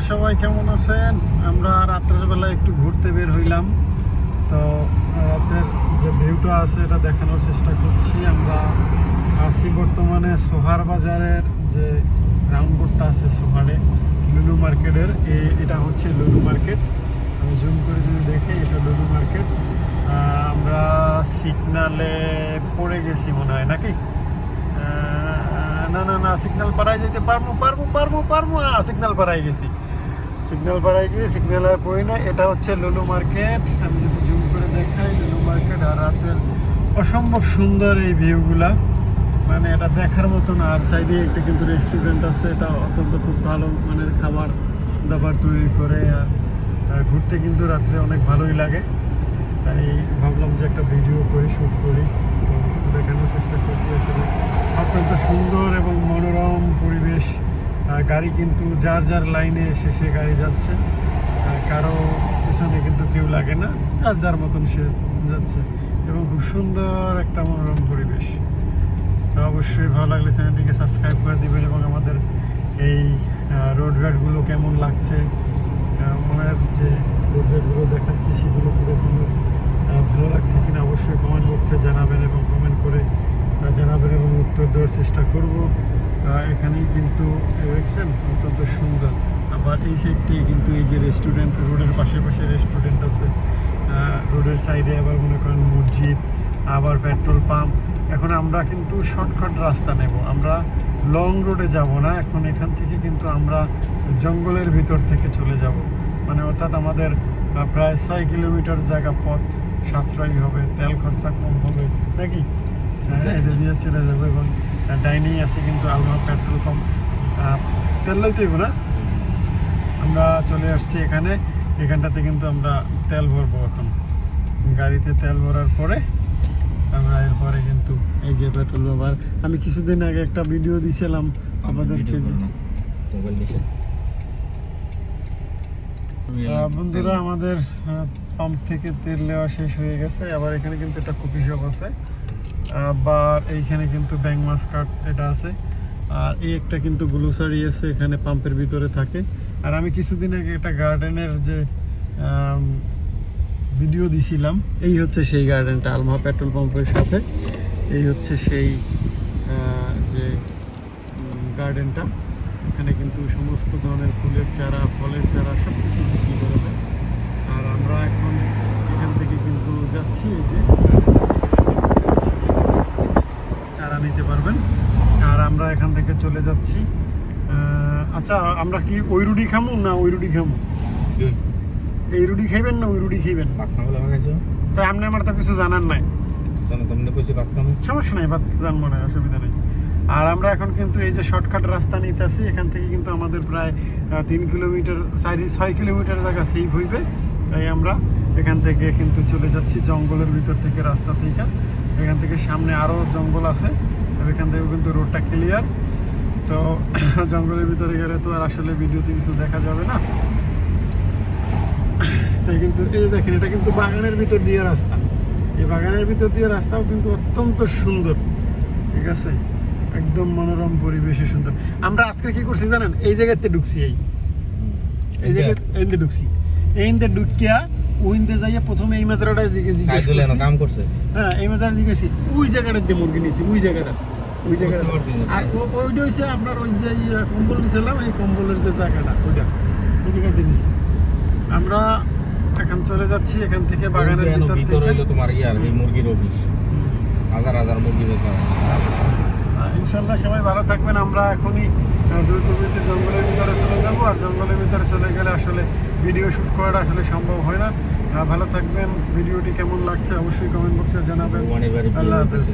সবাই কেমন আছেন? আমরা রাত্রের বেলা একটু ঘুরতে বের হইলাম। তো, রাতের যে ভিউটা আছে, এটা দেখানোর চেষ্টা করছি। আমরা আছি বর্তমানে সোহার বাজারের যে গ্রাউন্ড বোর্ডটা আছে সোহারে, লুলু মার্কেটের। এ- এটা হচ্ছে লুলু মার্কেট। আমি জুম করে যদি দেখি, এটা লুলু মার্কেট। আমরা সিগনালে পড়ে গেছি মনে হয়, নাকি? না না না, সিগনাল পাড়ায় যেতে পারব পারব পারব পারব। সিগনাল পাড়ায় গেছি। সিগন্যাল পাড়ায় গিয়ে সিগন্যাল আর পড়ি না। এটা হচ্ছে লুলু মার্কেট আমি যদি জুম করে দেখাই লুলু মার্কেট আর রাতের অসম্ভব সুন্দর এই ভিউগুলা মানে এটা দেখার মতন, আর সাইডে একটা কিন্তু রেস্টুরেন্ট আছে, এটা অত্যন্ত খুব ভালো মানের খাবার দাবার তৈরি করে, আর ঘুরতে কিন্তু রাত্রে অনেক ভালোই লাগে। তাই ভাবলাম যে একটা ভিডিও করে শ্যুট করি। দেখানোর চেষ্টা করছি আসলে। অত্যন্ত সুন্দর এবং গাড়ি কিন্তু যার যার লাইনে এসে সে গাড়ি যাচ্ছে। কারও পিছনে কিন্তু কেউ লাগে না, যার যার মতন সে যাচ্ছে। এবং খুব সুন্দর একটা মনোরম পরিবেশ। তো অবশ্যই ভালো লাগলে চ্যানেলটিকে সাবস্ক্রাইব করে দিবেন এবং আমাদের এই রোড ঘাটগুলো কেমন লাগছে মনের যে রোড ঘাটগুলো দেখাচ্ছি, সেগুলো কীরকম ভালো লাগছে কিনা অবশ্যই কমেন্ট বক্সে জানাবেন এবং কমেন্ট করে জানাবেন এবং উত্তর দেওয়ার চেষ্টা করব। এখানেই কিন্তু দেখছেন অত্যন্ত সুন্দর। আবার এই সাইডটি কিন্তু এই যে রেস্টুরেন্ট রোডের পাশে পাশে রেস্টুরেন্ট আছে। রোডের সাইডে আবার মনে করেন মসজিদ, আবার পেট্রোল পাম্প এখন আমরা কিন্তু শর্টকাট রাস্তা নেব। আমরা লং রোডে যাব না, এখন এখান থেকে কিন্তু আমরা জঙ্গলের ভিতর থেকে চলে যাব। মানে অর্থাৎ আমাদের প্রায় ছয় কিলোমিটার জায়গা পথ সাশ্রয়ী হবে, তেল খরচা কম হবে, নাকি? এটা দিয়ে চলে যাব এবং ডাইনিং আছে কিন্তু আলমা পেট্রোল পাম্প তেল লইতে না। আমরা চলে আসছি এখানে এখানটাতে কিন্তু আমরা তেল ভরবো এখন। গাড়িতে তেল ভরার পরে আমরা এরপরে কিন্তু এই যে পেট্রোল বাবার আমি কিছুদিন আগে একটা ভিডিও দিছিলাম আমাদেরকে মোবাইল বন্ধুরা আমাদের পাম্প থেকে তেল নেওয়া শেষ হয়ে গেছে। আবার এখানে কিন্তু একটা কফি শপ আছে। আবার এইখানে কিন্তু ব্যাং মাছ কাট এটা আছে। আর এই একটা কিন্তু গ্লোসারি আছে এখানে পাম্পের ভিতরে থাকে। আর আমি কিছুদিন আগে একটা গার্ডেনের যে ভিডিও দিছিলাম এই হচ্ছে সেই গার্ডেনটা আলমা পেট্রোল পাম্পের সাথে। এই হচ্ছে সেই যে গার্ডেনটা এখানে কিন্তু সমস্ত ধরনের ফুলের চারা ফলের চারা সব কিছু বিক্রি করা যায় আর আমরা এখন এখান থেকে কিন্তু যাচ্ছি এই যে চারা নিতে পারবেন। আর আমরা এখান থেকে চলে যাচ্ছি। আচ্ছা আমরা কি ওই রুটি খামু না ওই রুটি খামু এই রুটি খাইবেন না ওই রুটি খাইবেন? তাই আপনি আমার তো কিছু জানার নাই। সমস্যা নাই বাদ জানব না অসুবিধা নেই। আর আমরা এখন কিন্তু এই যে শর্টকাট রাস্তা নিতেছি, এখান থেকে কিন্তু আমাদের প্রায় তিন কিলোমিটার, চারি, ছয় কিলোমিটার জায়গা সেভ হইবে। তাই আমরা এখান থেকে কিন্তু চলে যাচ্ছি জঙ্গলের ভিতর থেকে রাস্তা থেকে। এখান থেকে সামনে আরও জঙ্গল আছে এখান থেকে কিন্তু রোডটা ক্লিয়ার তো জঙ্গলের ভিতরে গেলে তো আর আসলে ভিডিওতে কিছু দেখা যাবে না। তাই কিন্তু এই দেখেন, এটা কিন্তু বাগানের ভিতর দিয়ে রাস্তা। এই বাগানের ভিতর দিয়ে রাস্তাও কিন্তু অত্যন্ত সুন্দর। ঠিক আছে? একদম মনোরম পরিবেশে সুন্দর। আমরা আজকে কি করছি জানেন? এই জায়গাতে ঢুকছি এই। এই এইতে ঢুকছি। ঢুকিয়া ওইতে যাইয়া প্রথমে এই মাত্রাটা জিজ্ঞেস। কাম করছে। হ্যাঁ এই জিজ্ঞেস ওই জায়গাটা দিয়ে মুরগি নিয়েছি ওই জায়গাটা ওই জায়গাটা আর ওইটা হচ্ছে আপনার ওই যে ইয়ে কম্বল নিয়েছিলাম এই কম্বলের যে জায়গাটা ওইটা। এই জায়গাতে নিয়েছি। আমরা এখন চলে যাচ্ছি এখান থেকে বাগানের ভিতর থেকে। তোমার ইয়ার এই মুরগির অফিস। হাজার হাজার মুরগি বেচা ইনশাল্লাহ সবাই ভালো থাকবেন। আমরা এখনই দ্রুতগতিতে দ্রুত দ্রুত জঙ্গলের ভিতরে চলে যাব আর জঙ্গলের ভিতরে চলে গেলে আসলে ভিডিও শ্যুট করাটা আসলে সম্ভব হয় না। ভালো থাকবেন। ভিডিওটি কেমন লাগছে অবশ্যই কমেন্ট বক্সে জানাবেন। আল্লাহ হাফেজ।